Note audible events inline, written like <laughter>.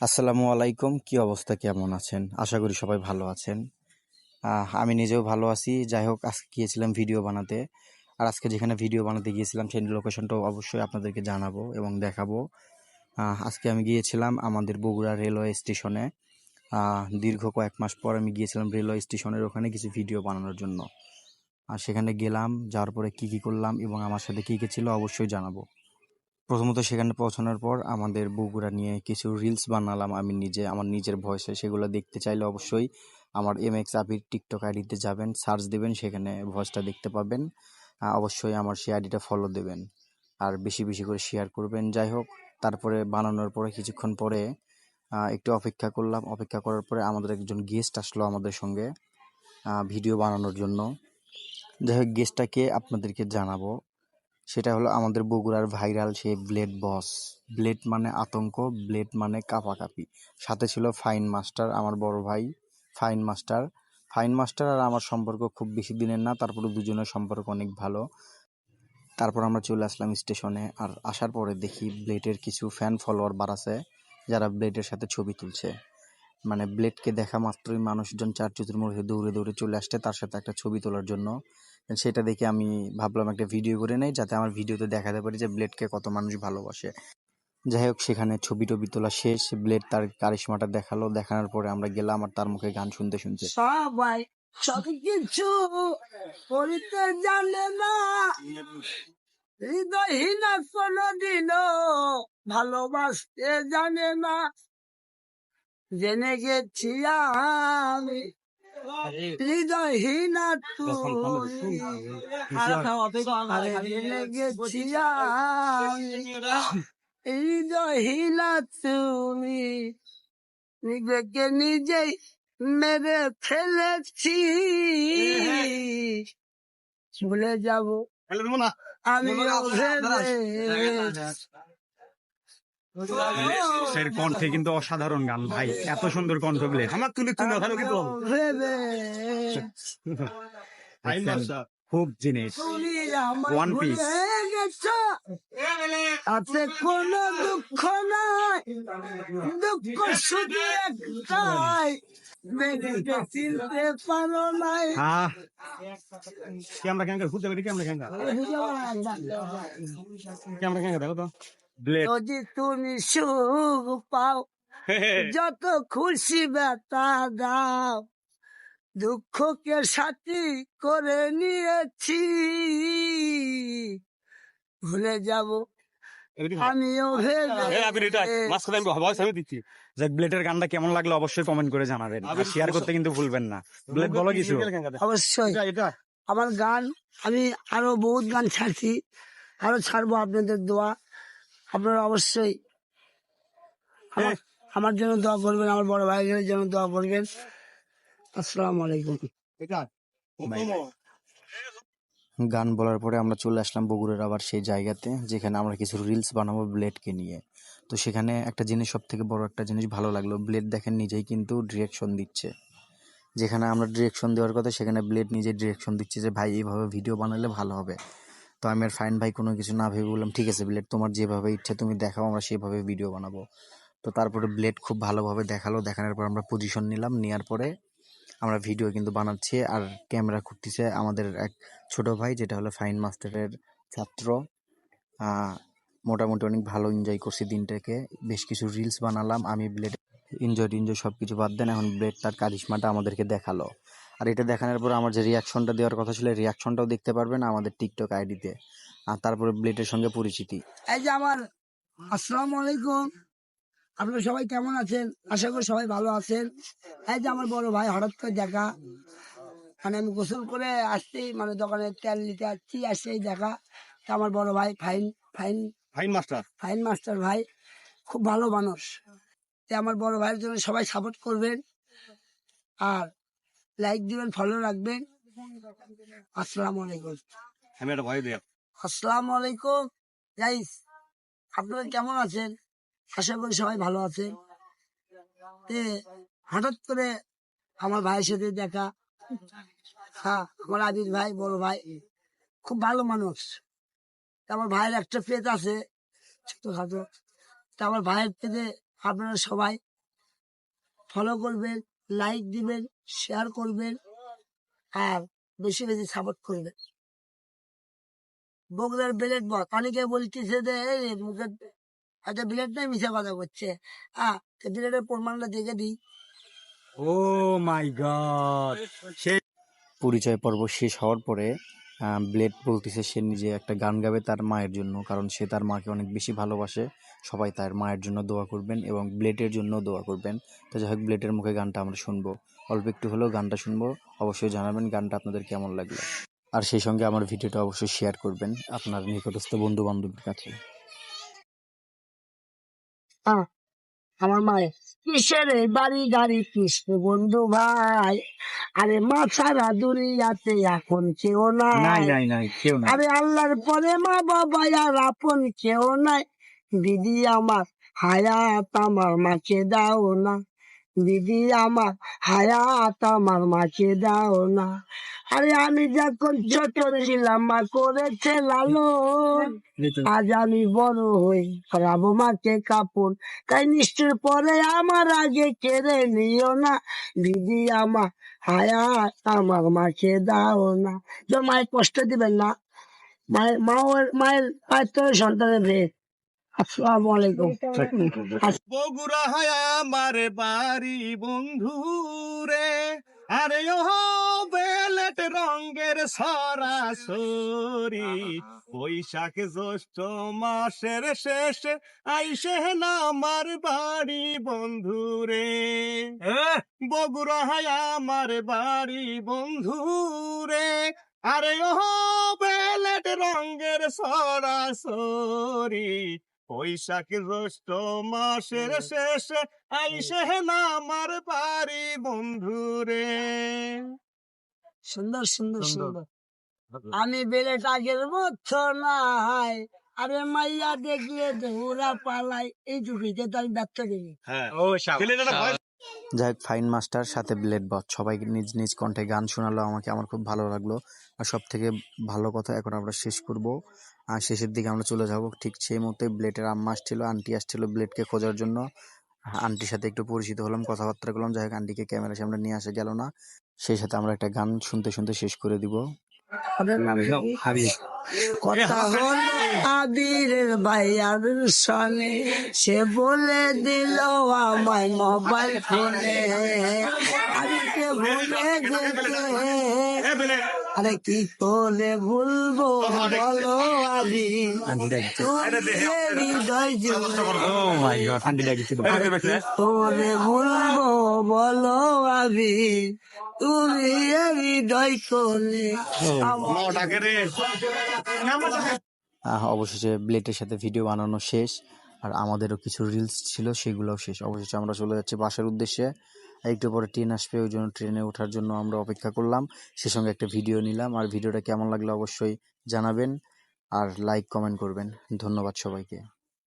আসসালামু আলাইকুম। কি অবস্থা? কেমন আছেন? আশা করি সবাই ভালো আছেন। আমি নিজেও ভালো আছি। যাই হোক, আজকে গিয়েছিলাম ভিডিও বানাতে। আর আজকে যেখানে ভিডিও বানাতে গিয়েছিলাম সেই লোকেশনটাও অবশ্যই আপনাদেরকে জানাব এবং দেখাবো। আজকে আমি গিয়েছিলাম আমাদের বগুড়া রেলওয়ে স্টেশনে। দীর্ঘ কয়েক মাস পর আমি গিয়েছিলাম রেলওয়ে স্টেশনের ওখানে কিছু ভিডিও বানানোর জন্য। আর সেখানে গেলাম, যাওয়ার পরে কি কি করলাম এবং আমার সাথে কী কী ছিল অবশ্যই জানাব। প্রথমত সেখানে পৌঁছানোর পর আমাদের বগুড়া নিয়ে কিছু রিলস বানালাম। আমি নিজে, আমার নিজের ভয়েসে সেগুলো দেখতে চাইলে অবশ্যই আমার এম এক্স আবির টিকটক আইডিতে যাবেন সার্চ দেবেন, সেখানে ভয়েসটা দেখতে পাবেন। অবশ্যই আমার সেই আইডিটা ফলো দেবেন আর বেশি বেশি করে শেয়ার করবেন। যাই হোক, তারপরে বানানোর পরে কিছুক্ষণ পরে একটু অপেক্ষা করলাম। অপেক্ষা করার পরে আমাদের একজন গেস্ট আসলো আমাদের সঙ্গে ভিডিও বানানোর জন্য। যাই হোক গেস্টটাকে আপনাদেরকে জানাব। সেটা হলো আমাদের বগুড়ার ভাইরাল সেই ব্লেড বস। ব্লেড মানে আতঙ্ক, ব্লেড মানে কাপাকাপি। সাথে ছিল ফাইন মাস্টার, আমার বড় ভাই ফাইন মাস্টার। ফাইন মাস্টার আর আমার সম্পর্ক খুব বেশি দিনের না, তারপরে দুজনের সম্পর্ক অনেক ভালো। তারপর আমরা চলে আসলাম স্টেশনে আর আসার পরে দেখি ব্লেডের কিছু ফ্যান ফলোয়ার বাড়াছে যারা ব্লেডের সাথে ছবি তুলছে। মানে ব্লেডকে দেখা মাত্রই মানুষজন চার চুতির মধ্যে দৌড়ে দৌড়ে চলে আসছে, তার সাথে একটা ছবি তোলার জন্য। সেটা দেখে আমি ভাবলাম একটা ভিডিও করে নেই, যাতে আমার ভিডিওতে দেখাতে পারি যে ব্লেডকে কত মানুষ ভালোবাসে। যাই হোক, সেখানে ছবি টবি তোলা শেষ ব্লেড তার কারিশমাটা দেখাল, দেখানোর পরে আমরা গেলাম আর তার মুখে গান শুনতে শুনতে। সবাই সব কিছু করিতে জানে না। হৃদয়হীন কোনদিন ভালোবাসতে জানে না। জেনে গেছি আমি হৃদয়হীন তুমি আরে জেনে গেছি আমি হৃদয়হীন তুমি। নিজেকে নিজেই মেরে ফেলেছি। ভুলে যাব। আমি সের কণ্ঠে কিন্তু অসাধারণ গান ভাই। এত সুন্দর কণ্ঠ ব্লেড আমার তুলে তুলে ওখানে কিন্তু। খুব জিনিস। One piece. আছে কোন দুঃখ নাই। দুঃখ শুধু একটাই। চিনতে পারো নাই। ক্যামেরা ক্যাঙ্গা ঘুরতে পারি ক্যামেরা ক্যাঙ্গা ক্যামেরা ক্যাঙ্গা দেখো তো। যদি তুমি সুখ পাও <laughs> যত খুশি ব্যথা দাও দুঃখকে সাথী করে নিয়েছি। ভুলে যাব। আমিও ভেবে ব্লেডের গানটা কেমন লাগল অবশ্যই কমেন্ট করে জানাবেন। শেয়ার করতে কিন্তু ভুলবেন না। ব্লেড বলো কিছু। অবশ্যই। আমার গান আমি আরও বহুত গান ছাড়ছি। আরও ছাড়বো আপনাদের দোয়া। আপনারা অবশ্যই আমার- আমার জন্য দোয়া করবেন আমার বড় ভাইয়ের জন্য দোয়া করবেন। আসসালামু আলাইকুম। গান বলার পরে আমরা চলে আসলাম বগুড়ার আবার সেই জায়গাতে যেখানে আমরা কিছু রিলস বানাবো ব্লেডকে নিয়ে। তো সেখানে একটা জিনিস সব থেকে বড় একটা জিনিস ভালো লাগল ব্লেড দেখেন নিজেই কিন্তু ডিরেকশন দিচ্ছে। যেখানে আমরা ডিরেকশন দেওয়ার কথা সেখানে ব্লেড নিজে ডিরেকশন দিচ্ছে যে ভাই এইভাবে ভিডিও বানালে ভালো হবে। তো আমি আর ফাইন ভাই কোনো কিছু না ভেবে বললাম, ঠিক আছে ব্লেড তোমার যেভাবে ইচ্ছে তুমি দেখাও, আমরা সেভাবে ভিডিও বানাবো। তো তারপরে ব্লেড খুব ভালোভাবে দেখাল, দেখানোর পর আমরা পজিশন নিলাম নেওয়ার পরে আমরা ভিডিও কিন্তু বানাচ্ছি। আর ক্যামেরা করতেছে আমাদের এক ছোট ভাই, যেটা হলো ফাইন মাস্টারের ছাত্র। মোটামুটি অনেক ভালো এনজয় করছি দিনটাকে। বেশ কিছু রিলস বানালাম, আমি ব্লেড এনজয় টিনজয় সব কিছু বাদ দেন, এখন ব্লেড তার কারিশমাটা আমাদেরকে দেখাল। আর এটা দেখানোর পর আমার যে রিয়াকশনটা দেওয়ার কথা ছিল রিয়াকশনটাও দেখতে পারবেন আমাদের টিকটক আইডিতে। আর তারপরে ব্লেডের সঙ্গে পরিচিতি। এই যে আমার আসসালামু আলাইকুম। আপনারা সবাই কেমন আছেন? আশা করি সবাই ভালো আছেন। এই যে আমার বড় ভাই হঠাৎ করে দেখা। মানে আমি গোসল করে আসছি মানে দোকানে তেল নিতে আসছি আসছেই দেখা। তা আমার বড় ভাই fine fine fine master. Fine master ভাই খুব ভালো মানুষ। তে আমার বড় ভাইয়ের জন্য সবাই সাপোর্ট করবেন। আর লাইক দিবেন ফলো রাখবেন। আসসালামু আলাইকুম আমি একটা ভয় দেব আসসালামু আলাইকুম গাইস আপনারা কেমন আছেন? আশা করি সবাই ভালো আছেন। তে হঠাৎ করে আমার ভাইয়ের সাথে দেখা। হ্যাঁ আমার আদিল ভাই বড় ভাই খুব ভালো মানুষ। আমার ভাইয়ের একটা পেজ আছে ছোটখাটো। তা আমার ভাইয়ের পেজে আপনারা সবাই ফলো করবেন। লাইক দিবেন শেয়ার করবেন আর বেশি বেশি সাপোর্ট করবেন। বগুড়ার ব্লেড বস অনেকে বলতেছে যে মুখের আচ্ছা হয়তো ব্লেড নাই মিশা কথা করছে আহ ব্লেডের প্রমাণটা দেখে দিই। ও মাই গড সেই পরিচয় পর্ব শেষ হওয়ার পরে ব্লেড বলতেছে, সে নিজে একটা গান গাবে তার মায়ের জন্য, কারণ সে তার মাকে অনেক বেশি ভালোবাসে। সবাই তার মায়ের জন্য দোয়া করবেন এবং ব্লেডের জন্য দোয়া করবেন। তো যাই হোক ব্লেডের মুখে গানটা আমরা শুনব। অল্প একটু হলেও গানটা শুনব। অবশ্যই জানাবেন গানটা আপনাদের কেমন লাগল। আর সেই সঙ্গে আমার ভিডিওটা অবশ্যই শেয়ার করবেন আপনার নিকটস্থ বন্ধু বান্ধবের কাছে আমার মায়ের। কিসের এই বাড়ি গাড়ি কৃষ্ণ বন্ধু ভাই? আরে মা ছাড়া দুনিয়াতে এখন কেউ নাই। নাই নাই নাই কেউ না আরে আল্লাহর পরে মা বাবা আর আপন কেউ নাই। দিদি আমার হায়াত আমার মাকে দাও না। দিদি আমার হায়াত আমার মাকে দাও না। আরে আমি যখন ছোট ছিলাম মা করেছে লালন। আজ আমি বড় হই খাব মাকে কাপড় তাই নিশ্চয় পরে আমার আগে কেড়ে নিও না। দিদি আমার হায়াত আমার মাকে দাও না। তো মায়ের কষ্ট দিবেন না। মায়ের মায়ের মায়ের সন্তানের ভেদ। আসসালামু আলাইকুম বগুড়া হায় আমার বাড়ি বন্ধু রে আরে ও বেলেট রঙের সরাসরি। বৈশাখ জ্যৈষ্ঠ মাসের শেষে আইসে না আমার বাড়ি বন্ধু রে। বগুড়া হায় আমার বাড়ি বন্ধু রে আরে ও বেলেট রঙের সরাসরি। বৈশাখ জ্যৈষ্ঠ মাসের শেষে আইসে না আমার বাড়ি বন্ধু রে। সুন্দর সুন্দর সুন্দর। সুন্দর। আমি বেলে টাকের মতো নাই। আরে মাইয়া দেখলে দৌড়া পালাই। এই টুপিতে তো আমি ব্যর্থ হ্যাঁ। যাই হোক ফাইন মাস্টার সাথে ব্লেড বস সবাই নিজ নিজ কণ্ঠে গান শোনালো আমাকে আমার খুব ভালো লাগল। আর সব থেকে ভালো কথা এখন আমরা শেষ করব। আর শেষের দিকে আমরা চলে যাব। ঠিক সেই মুহূর্তে ব্লেডের আম্মা আসছিল আন্টি আসছিল ব্লেডকে খোঁজার জন্য। আন্টির সাথে একটু পরিচিত হলাম কথাবার্তা করলাম। যাই হোক আন্টিকে ক্যামেরার সামনে নিয়ে আসা গেল না। সেই সাথে আমরা একটা গান শুনতে শুনতে শেষ করে দিব। কথা হলো আবিরের ভাইয়ার সঙ্গে। সে বলে দিল আমায় মোবাইল ফোনে ভুলে আরে কি করে ভুলবো বলো। ডাকিছিল তোরে ভুলবো বলো আবি তুমি হৃদয় কোলে অবশেষে ব্লেডের সাথে ভিডিও বানানো শেষ আর আমাদেরও কিছু রিলস ছিল সেগুলোও শেষ। অবশেষে আমরা চলে যাচ্ছি বাসার উদ্দেশ্যে। একটু পরে ট্রেন আসবে ওই জন্য ট্রেনে ওঠার জন্য আমরা অপেক্ষা করলাম। সে সঙ্গে একটা ভিডিও নিলাম আর ভিডিওটা কেমন লাগল অবশ্যই জানাবেন আর লাইক কমেন্ট করবেন। ধন্যবাদ সবাইকে।